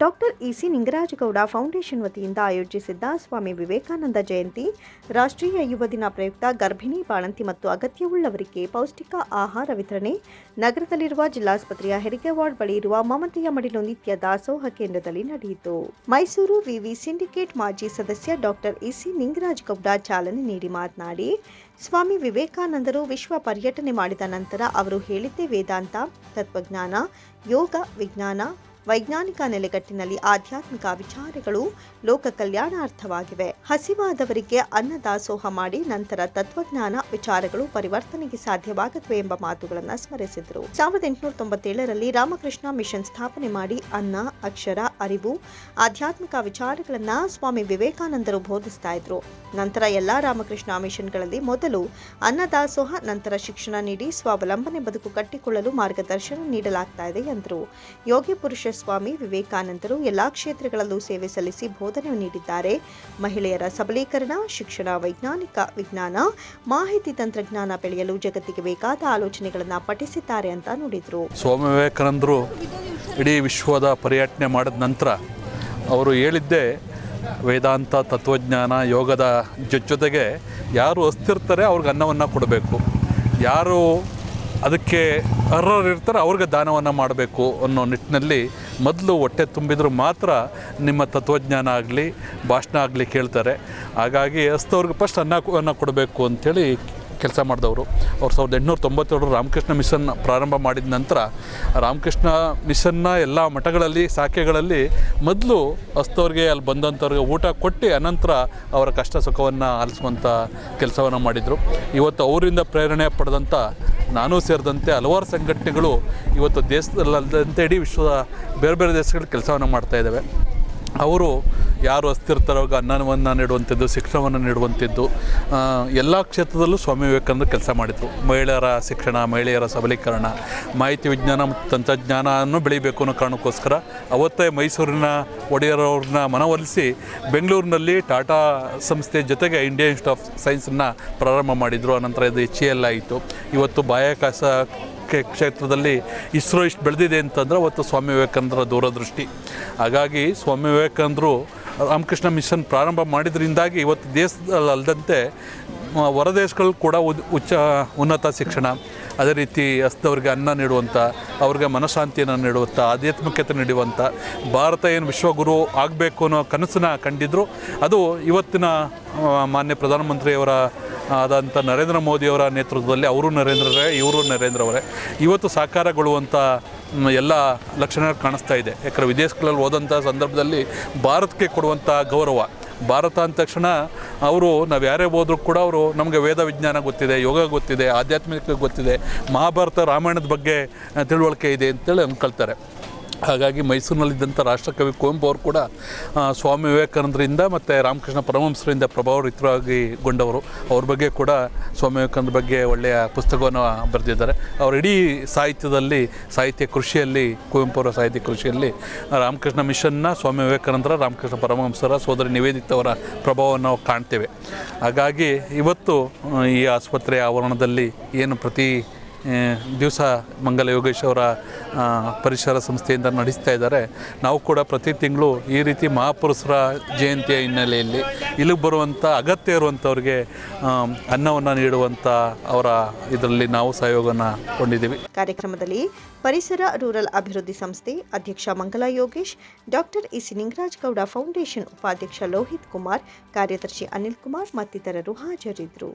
Doctor EC ನಿಂಗರಾಜಗೌಡ foundation ವತಿಯಿಂದ ಆಯೋಜಿಸಿದ್ದ ಸ್ವಾಮಿ ವಿವೇಕಾನಂದ ಜಯಂತಿ, ರಾಷ್ಟ್ರೀಯ ಯುವ ದಿನ ಪ್ರಯುಕ್ತ ಗರ್ಭಿಣಿ ಬಾಣಂತಿ ಮತ್ತು ಅಗತ್ಯವುಳ್ಳವರಿಗೆ ಪೌಷ್ಟಿಕ ಆಹಾರ ವಿತರಣೆ, ನಗರದಲ್ಲಿರುವ ಜಿಲ್ಲಾಸ್ಪತ್ರೆಯ ಹೆರಿಗೆ ವಾರ್ಡ್ ಬಳಿ ಇರುವ ಮಮತೆಯ ಮಡಿಲು ನಿತ್ಯ ದಾಸೋಹ ಕೇಂದ್ರದಲ್ಲಿ ನಡೆಯಿತು. ಮೈಸೂರು ವಿವಿ ಸಿಂಡಿಕೇಟ್ ಮಾಜಿ ಸದಸ್ಯ ಡಾಕ್ಟರ್ ಇಸಿ ನಿಂಗರಾಜಗೌಡ ಚಾಲನೆ ನೀಡಿ ಮಾತನಾಡಿ, ಸ್ವಾಮಿ ವಿವೇಕಾನಂದರು ವಿಶ್ವ ಪರ್ಯಟನೆ ಮಾಡಿದ ನಂತರ ಅವರು ಹೇಳಿದ್ದೇ ವೇದಾಂತ, ತತ್ವಜ್ಞಾನ, ಯೋಗ, ವಿಜ್ಞಾನ ವೈಜ್ಞಾನಿಕ ನೆಲೆಗಟ್ಟಿನಲ್ಲಿ ಆಧ್ಯಾತ್ಮಿಕ ವಿಚಾರಗಳು ಲೋಕ ಕಲ್ಯಾಣಾರ್ಥವಾಗಿವೆ ಹಸಿವಾದವರಿಗೆ ಅನ್ನದಾಸೋಹ ಮಾಡಿ ನಂತರ ತತ್ವಜ್ಞಾನ ವಿಚಾರಗಳು ಪರಿವರ್ತನೆಗೆ ಸಾಧ್ಯವಾಗುತ್ತವೆ ಎಂಬ ಮಾತುಗಳನ್ನು ಸ್ಮರಿಸಿದರು. ಸಾವಿರದ ಎಂಟುನೂರ ತೊಂಬತ್ತೇಳರಲ್ಲಿ ರಾಮಕೃಷ್ಣ ಮಿಷನ್ ಸ್ಥಾಪನೆ ಮಾಡಿ ಅನ್ನ, ಅಕ್ಷರ, ಅರಿವು, ಆಧ್ಯಾತ್ಮಿಕ ವಿಚಾರಗಳನ್ನ ಸ್ವಾಮಿ ವಿವೇಕಾನಂದರು ಬೋಧಿಸ್ತಾ ಇದ್ರು. ನಂತರ ಎಲ್ಲಾ ರಾಮಕೃಷ್ಣ ಮಿಷನ್ಗಳಲ್ಲಿ ಮೊದಲು ಅನ್ನದಾಸೋಹ, ನಂತರ ಶಿಕ್ಷಣ ನೀಡಿ ಸ್ವಾವಲಂಬನೆ ಬದುಕು ಕಟ್ಟಿಕೊಳ್ಳಲು ಮಾರ್ಗದರ್ಶನ ನೀಡಲಾಗ್ತಾ ಇದೆ ಎಂದರು. ಯೋಗಿ ಪುರುಷ ಸ್ವಾಮಿ ವಿವೇಕಾನಂದರು ಎಲ್ಲಾ ಕ್ಷೇತ್ರಗಳಲ್ಲೂ ಸೇವೆ ಸಲ್ಲಿಸಿ ಬೋಧನೆ ನೀಡಿದ್ದಾರೆ. ಮಹಿಳೆಯರ ಸಬಲೀಕರಣ, ಶಿಕ್ಷಣ, ವೈಜ್ಞಾನಿಕ ವಿಜ್ಞಾನ, ಮಾಹಿತಿ ತಂತ್ರಜ್ಞಾನ ಬೆಳೆಯಲು ಜಗತ್ತಿಗೆ ಬೇಕಾದ ಆಲೋಚನೆಗಳನ್ನು ಪಠಿಸಿದ್ದಾರೆ ಅಂತ ನೋಡಿದರು. ಸ್ವಾಮಿ ವಿವೇಕಾನಂದರು ಇಡೀ ವಿಶ್ವದ ಪರ್ಯಟನೆ ಮಾಡಿದ ನಂತರ ಅವರು ಹೇಳಿದ್ದೆ ವೇದಾಂತ, ತತ್ವಜ್ಞಾನ, ಯೋಗದ ಜೊತೆಗೆ ಯಾರು ಅಸ್ತಿರ್ತಾರೆ ಅವ್ರಿಗೆ ಅನ್ನವನ್ನು ಕೊಡಬೇಕು. ಯಾರು ಅದಕ್ಕೆ ಅರ್ಹರು ಇರ್ತಾರೆ, ಅವ್ರಿಗೆ ದಾನವನ್ನು ಮಾಡಬೇಕು ಅನ್ನೋ ನಿಟ್ಟಿನಲ್ಲಿ ಮೊದಲು ಹೊಟ್ಟೆ ತುಂಬಿದ್ರು ಮಾತ್ರ ನಿಮ್ಮ ತತ್ವಜ್ಞಾನ ಆಗಲಿ, ಭಾಷಣ ಆಗಲಿ ಕೇಳ್ತಾರೆ. ಹಾಗಾಗಿ ಹಸ್ತವ್ರಿಗೆ ಫಸ್ಟ್ ಅನ್ನ ಕೊಡಬೇಕು ಅಂಥೇಳಿ ಕೆಲಸ ಮಾಡಿದವರು. ಅವ್ರು ಸಾವಿರದ ಎಂಟುನೂರ ತೊಂಬತ್ತೇಳರ ರಾಮಕೃಷ್ಣ ಮಿಷನ್ ಪ್ರಾರಂಭ ಮಾಡಿದ ನಂತರ ರಾಮಕೃಷ್ಣ ಮಿಷನ್ನ ಎಲ್ಲ ಮಠಗಳಲ್ಲಿ, ಶಾಖೆಗಳಲ್ಲಿ ಮೊದಲು ಹಸ್ತವ್ರಿಗೆ ಅಲ್ಲಿ ಬಂದಂಥವ್ರಿಗೆ ಊಟ ಕೊಟ್ಟು ಅನಂತರ ಅವರ ಕಷ್ಟ ಸುಖವನ್ನು ಆಲಿಸುವಂಥ ಕೆಲಸವನ್ನು ಮಾಡಿದರು. ಇವತ್ತು ಅವರಿಂದ ಪ್ರೇರಣೆ ಪಡೆದಂಥ ನಾನು ಸೇರಿದಂತೆ ಹಲವಾರು ಸಂಘಟನೆಗಳು ಇವತ್ತು ದೇಶದಲ್ಲದಂತೆ ಇಡೀ ವಿಶ್ವದ ಬೇರೆ ಬೇರೆ ದೇಶಗಳಲ್ಲಿ ಕೆಲಸವನ್ನು ಮಾಡ್ತಾ ಇದ್ದಾವೆ. ಅವರು ಯಾರು ಅಸ್ಥಿರ್ತಾರೋ ಅವ್ರಿಗೆ ಅನ್ನವನ್ನು ನೀಡುವಂಥದ್ದು, ಶಿಕ್ಷಣವನ್ನು ನೀಡುವಂಥದ್ದು ಎಲ್ಲ ಕ್ಷೇತ್ರದಲ್ಲೂ ಸ್ವಾಮಿ ವಿವೇಕಾನಂದ ಕೆಲಸ ಮಾಡಿದರು. ಮಹಿಳೆಯರ ಶಿಕ್ಷಣ, ಮಹಿಳೆಯರ ಸಬಲೀಕರಣ, ಮಾಹಿತಿ, ವಿಜ್ಞಾನ ಮತ್ತು ತಂತ್ರಜ್ಞಾನವನ್ನು ಬೆಳಿಬೇಕು ಅನ್ನೋ ಕಾರಣಕ್ಕೋಸ್ಕರ ಅವತ್ತೇ ಮೈಸೂರಿನ ಒಡೆಯರವ್ರನ್ನ ಮನವೊಲಿಸಿ ಬೆಂಗಳೂರಿನಲ್ಲಿ ಟಾಟಾ ಸಂಸ್ಥೆ ಜೊತೆಗೆ ಇಂಡಿಯನ್ ಇನ್ಸ್ಟಿಟ್ಯೂಟ್ ಆಫ್ ಸೈನ್ಸನ್ನು ಪ್ರಾರಂಭ ಮಾಡಿದರು. ಆನಂತರ ಇದು ಆಯಿತು. ಇವತ್ತು ಬಾಹ್ಯಾಕಾಶ ಕ್ಷೇತ್ರದಲ್ಲಿ ಇಸ್ರೋ ಇಷ್ಟು ಬೆಳೆದಿದೆ ಅಂತಂದ್ರೆ ಅವತ್ತು ಸ್ವಾಮಿ ವಿವೇಕಾನಂದರ ದೂರದೃಷ್ಟಿ. ಹಾಗಾಗಿ ಸ್ವಾಮಿ ವಿವೇಕಾನಂದರು ರಾಮಕೃಷ್ಣ ಮಿಷನ್ ಪ್ರಾರಂಭ ಮಾಡಿದ್ರಿಂದಾಗಿ ಇವತ್ತು ದೇಶದಲ್ಲಿ ಅಲ್ಲದಂತೆ ಮ, ಹೊರ ದೇಶಗಳು ಕೂಡ ಉಚ್ಚ ಉನ್ನತ ಶಿಕ್ಷಣ ಅದೇ ರೀತಿ ಹಸ್ತವ್ರಿಗೆ ಅನ್ನ ನೀಡುವಂಥ ಅವ್ರಿಗೆ ಮನಃಶಾಂತಿಯನ್ನು ನೀಡುವಂಥ ಆಧ್ಯಾತ್ಮಿಕತೆ ನೀಡುವಂಥ ಭಾರತ ಏನು ವಿಶ್ವಗುರು ಆಗಬೇಕು ಅನ್ನೋ ಕನಸನ್ನ ಕಂಡಿದ್ರು. ಅದು ಇವತ್ತಿನ ಮಾನ್ಯ ಪ್ರಧಾನಮಂತ್ರಿಯವರ ಆದಂಥ ನರೇಂದ್ರ ಮೋದಿಯವರ ನೇತೃತ್ವದಲ್ಲಿ ಅವರು ನರೇಂದ್ರರೇ, ಇವರು ನರೇಂದ್ರವರೇ. ಇವತ್ತು ಸಾಕಾರಗೊಳ್ಳುವಂಥ ಎಲ್ಲ ಲಕ್ಷಣ ಕಾಣಿಸ್ತಾ ಇದೆ. ಯಾಕಂದರೆ ವಿದೇಶಗಳಲ್ಲಿ ಹೋದಂಥ ಸಂದರ್ಭದಲ್ಲಿ ಭಾರತಕ್ಕೆ ಕೊಡುವಂಥ ಗೌರವ. ಭಾರತ ಅಂದ ತಕ್ಷಣ ಅವರು, ನಾವು ಯಾರೇ ಹೋದರೂ ಕೂಡ ಅವರು ನಮಗೆ ವೇದ ವಿಜ್ಞಾನ ಗೊತ್ತಿದೆ, ಯೋಗ ಗೊತ್ತಿದೆ, ಆಧ್ಯಾತ್ಮಿಕ ಗೊತ್ತಿದೆ, ಮಹಾಭಾರತ ರಾಮಾಯಣದ ಬಗ್ಗೆ ತಿಳುವಳಿಕೆ ಇದೆ ಅಂತೇಳಿ ಅಂದ್ಕೊಳ್ತಾರೆ ಹಾಗಾಗಿ ಮೈಸೂರಿನಲ್ಲಿದ್ದಂಥ ರಾಷ್ಟ್ರಕವಿ ಕುವೆಂಪು ಅವರು ಕೂಡ ಸ್ವಾಮಿ ವಿವೇಕಾನಂದರಿಂದ ಮತ್ತು ರಾಮಕೃಷ್ಣ ಪರಮಹಂಸರಿಂದ ಪ್ರಭಾವರಿತರಾಗಿ ಗೊಂಡವರು ಅವ್ರ ಬಗ್ಗೆ ಕೂಡ ಸ್ವಾಮಿ ವಿವೇಕಾನಂದ ಬಗ್ಗೆ ಒಳ್ಳೆಯ ಪುಸ್ತಕವನ್ನು ಬರೆದಿದ್ದಾರೆ. ಅವರು ಇಡೀ ಸಾಹಿತ್ಯದಲ್ಲಿ, ಸಾಹಿತ್ಯ ಕೃಷಿಯಲ್ಲಿ ಕುವೆಂಪು ಅವರ ಸಾಹಿತ್ಯ ಕೃಷಿಯಲ್ಲಿ, ರಾಮಕೃಷ್ಣ ಮಿಷನ್ನ ಸ್ವಾಮಿ ವಿವೇಕಾನಂದರ, ರಾಮಕೃಷ್ಣ ಪರಮಹಂಸರ ಸೋದರಿ ನಿವೇದಿತ ಅವರ ಪ್ರಭಾವವನ್ನು ನಾವು ಕಾಣ್ತೇವೆ. ಹಾಗಾಗಿ ಇವತ್ತು ಈ ಆಸ್ಪತ್ರೆಯ ಆವರಣದಲ್ಲಿ ಏನು ಪ್ರತಿ ದಿವಸ ಮಂಗಲ ಯೋಗೇಶ್ ಅವರ ಪರಿಸರ ಸಂಸ್ಥೆಯಿಂದ ನಡೆಸ್ತಾ ಇದ್ದಾರೆ. ನಾವು ಕೂಡ ಪ್ರತಿ ತಿಂಗಳು ಈ ರೀತಿ ಮಹಾಪುರುಷರ ಜಯಂತಿಯ ಹಿನ್ನೆಲೆಯಲ್ಲಿ ಇಲ್ಲಿಗೆ ಬರುವಂಥ ಅಗತ್ಯ ಇರುವಂಥವ್ರಿಗೆ ಅನ್ನವನ್ನು ನೀಡುವಂಥ ಅವರ ಇದರಲ್ಲಿ ನಾವು ಸಹಯೋಗವನ್ನು ಕೊಂಡಿದ್ದೀವಿ. ಕಾರ್ಯಕ್ರಮದಲ್ಲಿ ಪರಿಸರ ರೂರಲ್ ಅಭಿವೃದ್ಧಿ ಸಂಸ್ಥೆ ಅಧ್ಯಕ್ಷ Mangala Yogesh, doctor EC Ningaraj Gowda foundation ಉಪಾಧ್ಯಕ್ಷ ಲೋಹಿತ್ ಕುಮಾರ್, ಕಾರ್ಯದರ್ಶಿ ಅನಿಲ್ ಕುಮಾರ್ ಮತ್ತಿತರರು ಹಾಜರಿದ್ದರು.